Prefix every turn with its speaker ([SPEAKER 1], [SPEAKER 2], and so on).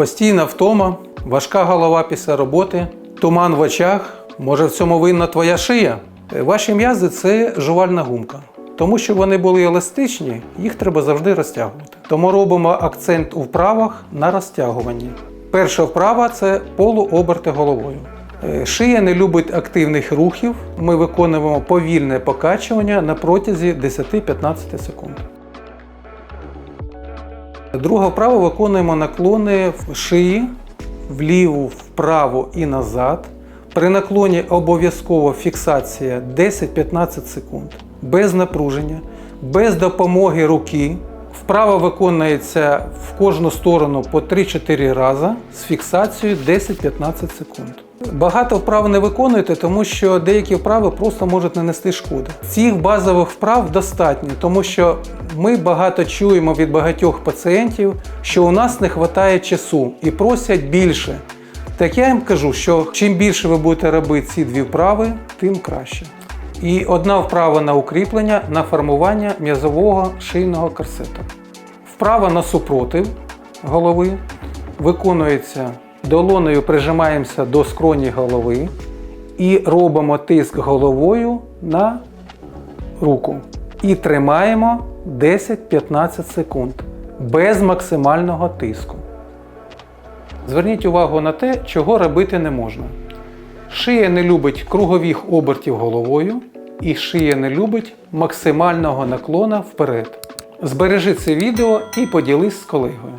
[SPEAKER 1] Постійна втома, важка голова після роботи, туман в очах. Може, в цьому винна твоя шия? Е, Ваші м'язи це жувальна гумка. Тому що вони були еластичні, їх треба завжди розтягувати. Тому робимо акцент у вправах на розтягуванні. Перша вправа це полуоберти головою. Е, Шия не любить активних рухів. Ми виконуємо повільне покачування на протязі 10-15 секунд. Друга вправа виконуємо наклони в шиї вліву, вправо і назад. При наклоні обов'язково фіксація 10-15 секунд, без напруження, без допомоги руки. Вправа виконується в кожну сторону по 3-4 рази з фіксацією 10-15 секунд. Багато вправ не виконуєте, тому що деякі вправи просто можуть нанести шкоди. Цих базових вправ достатньо, тому що ми багато чуємо від багатьох пацієнтів, що у нас не вистачає часу і просять більше. Так я їм кажу, що чим більше ви будете робити ці дві вправи, тим краще. І одна вправа на укріплення на формування м'язового шийного корсету. Вправа на супротив голови виконується долоною прижимаємося до скроні голови і робимо тиск головою на руку. І тримаємо 10-15 секунд без максимального тиску. Зверніть увагу на те, чого робити не можна. Шия не любить кругових обертів головою, і шия не любить максимального наклона вперед. Збережи це відео і поділись з колегою.